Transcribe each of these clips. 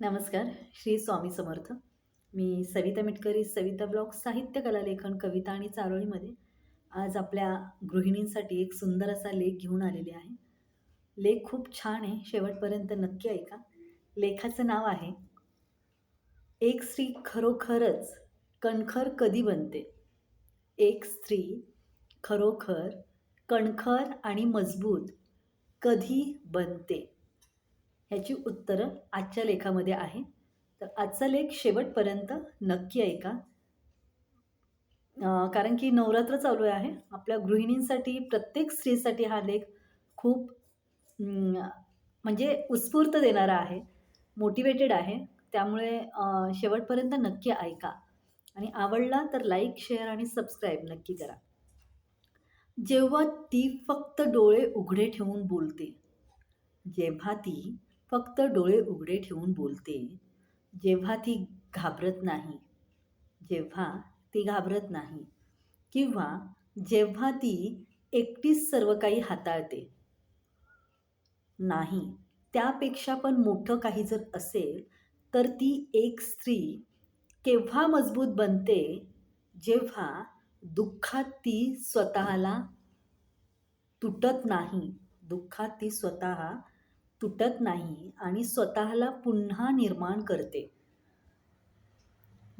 नमस्कार श्री स्वामी समर्थ. मी सविता मिटकरी सविता ब्लॉग साहित्य कला लेखन कविता आणि चारोळीमध्ये आज आपल्या गृहिणींसाठी एक सुंदर असा लेख घेऊन आलेले आहे. लेख खूप छान आहे शेवटपर्यंत नक्की ऐका. लेखाचं नाव आहे एक स्त्री खरोखरच कणखर कधी बनते? एक स्त्री खरोखर कणखर आणि मजबूत कधी बनते? ह्याची उत्तरं आजच्या लेखामध्ये आहे. तर आजचा लेख शेवटपर्यंत नक्की ऐका. कारण की नवरात्र चालू आहे. आपल्या गृहिणींसाठी प्रत्येक स्त्रीसाठी हा लेख खूप म्हणजे उत्स्फूर्त देणारा आहे. मोटिवेटेड आहे. त्यामुळे शेवटपर्यंत नक्की ऐका. आणि आवडला तर लाईक शेअर आणि सबस्क्राईब नक्की करा. जेव्हा ती फक्त डोळे उघडे ठेवून बोलते जेव्हा ती फक्त डोळे उघडे ठेवून बोलते. जेव्हा ती घाबरत नाही जेव्हा ती घाबरत नाही किंवा जेव्हा ती एकटीच सर्व काही हाताळते. नाही त्यापेक्षा पण मोठं काही जर असेल तर ती एक स्त्री केव्हा मजबूत बनते जेव्हा दुःखात ती स्वतःला तुटत नाही दुःखात ती स्वतः तुटत नाही आणि स्वतःला पुन्हा निर्माण करते.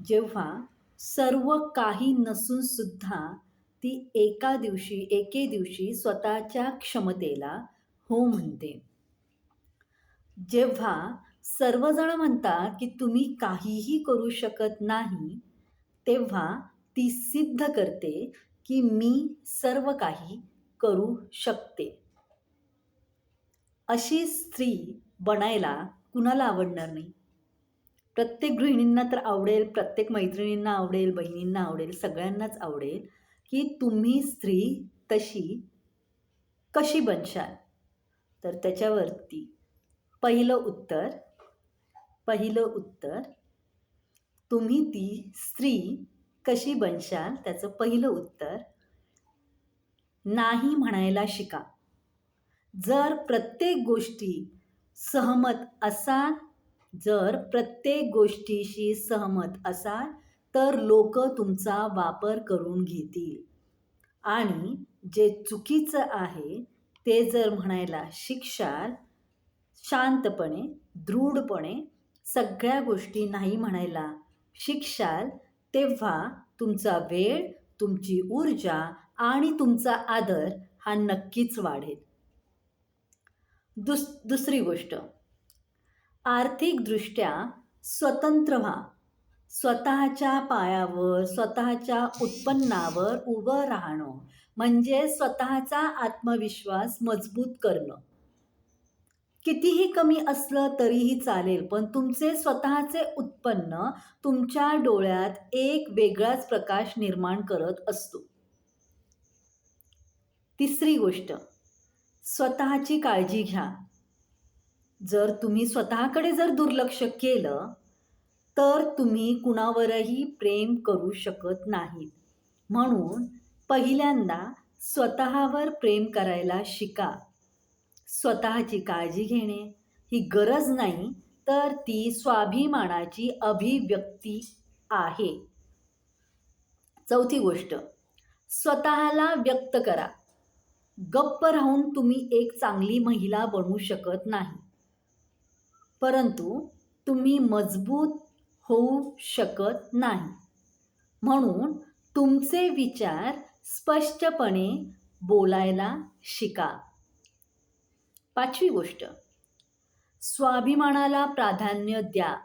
जेव्हा सर्व काही नसून सुद्धा ती एका दिवशी एके दिवशी स्वतःच्या क्षमतेला हो म्हणते. जेव्हा सर्वजण म्हणतात की तुम्ही काहीही करू शकत नाही तेव्हा ती सिद्ध करते की मी सर्व काही करू शकते. अशी स्त्री बनायला कुणाला आवडणार नाही? प्रत्येक गृहिणींना तर आवडेल प्रत्येक मैत्रिणींना आवडेल बहिणींना आवडेल सगळ्यांनाच आवडेल की तुम्ही स्त्री तशी कशी बनशाल? तर त्याच्यावरती पहिलं उत्तर पहिलं उत्तर तुम्ही ती स्त्री कशी बनशाल? त्याचं पहिलं उत्तर नाही म्हणायला शिका. जर प्रत्येक गोष्टी सहमत असाल जर प्रत्येक गोष्टीशी सहमत असाल तर लोक तुमचा वापर करून घेतील. आणि जे चुकीचं आहे ते जर म्हणायला शिकशाल शांतपणे दृढपणे सगळ्या गोष्टी नाही म्हणायला शिकशाल तेव्हा तुमचा वेळ तुमची ऊर्जा आणि तुमचा आदर हा नक्कीच वाढेल. दुस दुसरी गोष्ट. आर्थिकदृष्ट्या स्वतंत्र व्हा. स्वतःच्या पायावर स्वतःच्या उत्पन्नावर उभं राहणं म्हणजे स्वतःचा आत्मविश्वास मजबूत करणं. कितीही कमी असलं तरीही चालेल पण तुमचे स्वतःचे उत्पन्न तुमच्या डोळ्यात एक वेगळाच प्रकाश निर्माण करत असतो. तिसरी गोष्ट. स्वतःची काळजी घ्या. जर तुम्ही स्वतःकडे जर दुर्लक्ष केलं तर तुम्ही कुणावरही प्रेम करू शकत नाहीत. म्हणून पहिल्यांदा स्वतःवर प्रेम करायला शिका. स्वतःची काळजी घेणे ही गरज नाही तर ती स्वाभिमानाची अभिव्यक्ती आहे. चौथी गोष्ट स्वतःला व्यक्त करा. गप्प राहून तुम्ही एक चांगली महिला बनू शकत नाही. परंतु तुम्ही मजबूत होऊ शकत नाही. म्हणून तुमचे विचार स्पष्टपणे बोलायला शिका. पाचवी गोष्ट. स्वाभिमानाला प्राधान्य द्या.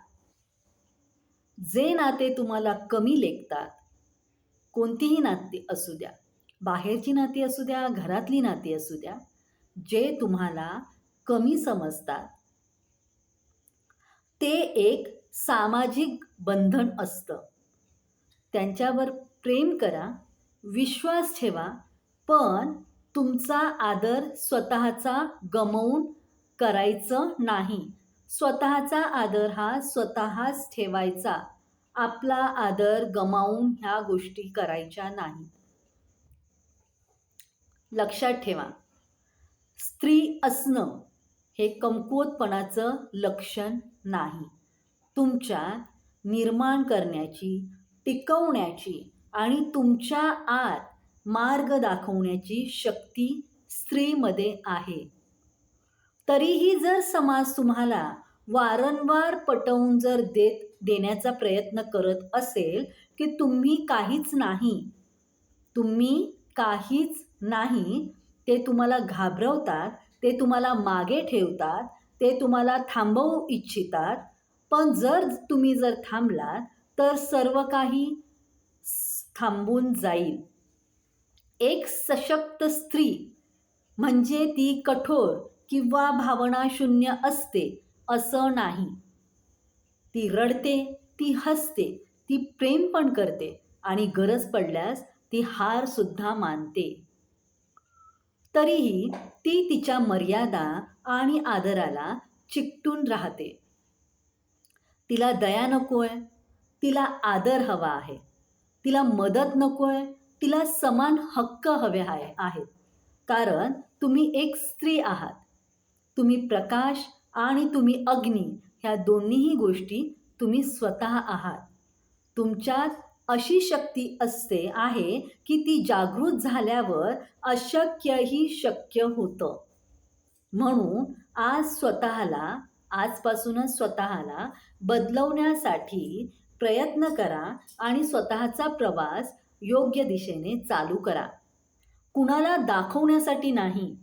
जे नाते तुम्हाला कमी लेखतात कोणतीही नाते असू द्या. बाहेरची नाती असू द्या घरातली नाती असू द्या जे तुम्हाला कमी समजतात. ते एक सामाजिक बंधन असतं. त्यांच्यावर प्रेम करा विश्वास ठेवा पण तुमचा आदर स्वतःचा गमवून करायचं नाही. स्वतःचा आदर हा स्वतःच ठेवायचा. आपला आदर गमावून ह्या गोष्टी करायच्या नाहीत. लक्षात ठेवा. स्त्री असणं हे कमकुवतपणाचं लक्षण नाही. तुमच्यात निर्माण करण्याची टिकवण्याची आणि तुमच्या आत मार्ग दाखवण्याची शक्ती स्त्रीमध्ये आहे. तरीही जर समाज तुम्हाला वारंवार पटवून जर देत देण्याचा प्रयत्न करत असेल की तुम्ही काहीच नाही तुम्ही काहीच नाही ते तुम्हाला घाबरवतात ते तुम्हाला मागे ठेवतात ते तुम्हाला थांबवू इच्छितात. पण जर तुम्ही जर थांबलात तर सर्व काही थांबून जाईल. एक सशक्त स्त्री म्हणजे ती कठोर किंवा भावनाशून्य असते असं नाही. ती रडते ती हसते ती प्रेम पण करते आणि गरज पडल्यास ती हारसुद्धा मानते. तरीही ती तिच्या मर्यादा आणि आदराला चिकटून राहते. तिला दया नको आहे तिला आदर हवा आहे तिला मदत नको आहे तिला समान हक्क हवे आहे आहेत. कारण तुम्ही एक स्त्री आहात. तुम्ही प्रकाश आणि तुम्ही अग्नी ह्या दोन्हीही गोष्टी तुम्ही स्वतः आहात. तुमच्यात अशी शक्ती असते आहे की ती जागृत झाल्यावर अशक्यही शक्य होतं. म्हणून आज स्वतःला आजपासूनच स्वतःला बदलवण्यासाठी प्रयत्न करा आणि स्वतःचा प्रवास योग्य दिशेने चालू करा. कुणाला दाखवण्यासाठी नाही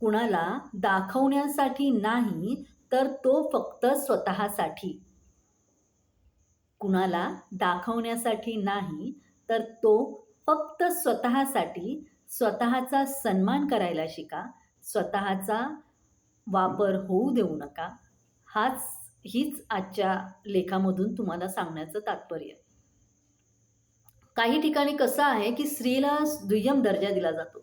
कुणाला दाखवण्यासाठी नाही तर तो फक्त स्वतःसाठी. कुणाला दाखवण्यासाठी नाही तर तो फक्त स्वतःसाठी स्वतःचा सन्मान करायला शिका. स्वतःचा वापर होऊ देऊ नका. हाच हीच आजच्या लेखामधून तुम्हाला सांगण्याचं तात्पर्य. काही ठिकाणी कसं आहे की स्त्रीला दुय्यम दर्जा दिला जातो.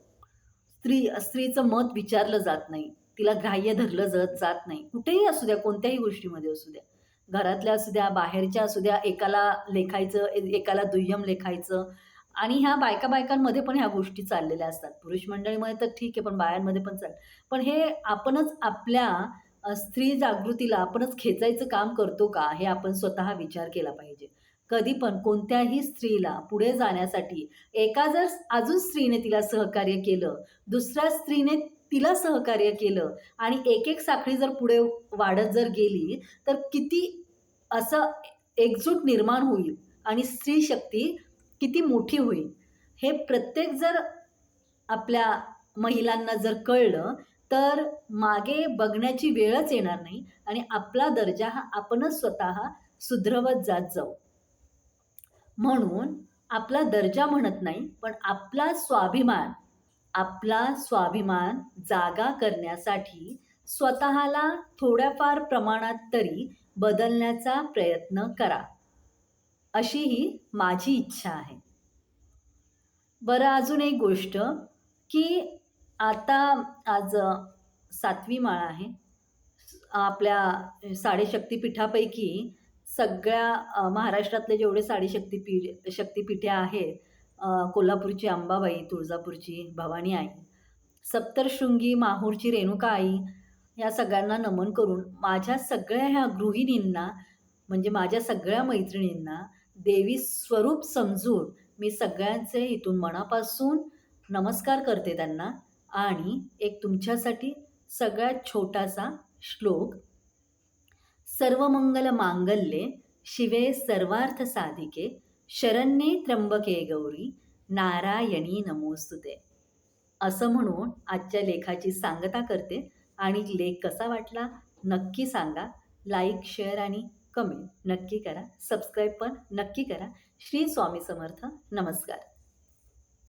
स्त्री स्त्रीचं मत विचारलं जात नाही. तिला ग्राह्य धरलं जात जात नाही. कुठेही असू द्या कोणत्याही गोष्टीमध्ये असू द्या. घरातल्या असू द्या बाहेरच्या असू द्या एकाला लेखायचं एकाला दुय्यम लेखायचं. आणि ह्या बायका बायकांमध्ये पण ह्या गोष्टी चाललेल्या असतात. पुरुष मंडळीमध्ये तर ठीक आहे पण बायांमध्ये पण चाल पण हे आपणच आपल्या स्त्री जागृतीला आपणच खेचायचं काम करतो का? हे आपण स्वतः विचार केला पाहिजे. कधी पण कोणत्याही स्त्रीला पुढे जाण्यासाठी एका जर अजून स्त्रीने तिला सहकार्य केलं दुसऱ्या स्त्रीने तिला सहकार्य केलं आणि एक एक साखळी जर पुढे वाढत जर गेली तर किती असं एकजूट निर्माण होईल आणि स्त्री शक्ती किती मोठी होईल. हे प्रत्येक जर आपल्या महिलांना जर कळलं तर मागे बघण्याची वेळच येणार नाही आणि आपला दर्जा हा आपणच स्वतः सुधरवत जात जाऊ. म्हणून आपला दर्जा म्हणत नाही पण आपला स्वाभिमान आपला स्वाभिमान जागा करण्यासाठी स्वतःला थोड्याफार प्रमाणात तरी बदलण्याचा प्रयत्न करा. अशी ही माझी इच्छा आहे. बरं अजून एक गोष्ट की आता आज सातवी माळ आहे. आपल्या साडेशक्तीपीठापैकी सगळ्या महाराष्ट्रातले जेवढे साडेशक्तीपीठ शक्तीपीठे आहेत कोल्हापूरची अंबाबाई तुळजापूरची भवानी आई सप्तशृंगी माहूरची रेणुका आई या सगळ्यांना नमन करून माझ्या सगळ्या ह्या गृहिणींना म्हणजे माझ्या सगळ्या मैत्रिणींना देवी स्वरूप समजून मी सगळ्यांचे इथून मनापासून नमस्कार करते त्यांना. आणि एक तुमच्यासाठी सगळ्यात छोटासा श्लोक. सर्वमंगल मांगल्ये शिवे सर्वार्थ साधिके शरण्ये त्र्यंबके गौरी नारायणी नमोस्तुते. असं म्हणून आजच्या लेखाची सांगता करते आणि लेख कसा वाटला नक्की सांगा. लाईक शेअर आणि कमेंट नक्की करा. सबस्क्राईब पण नक्की करा. श्री स्वामी समर्थ. नमस्कार.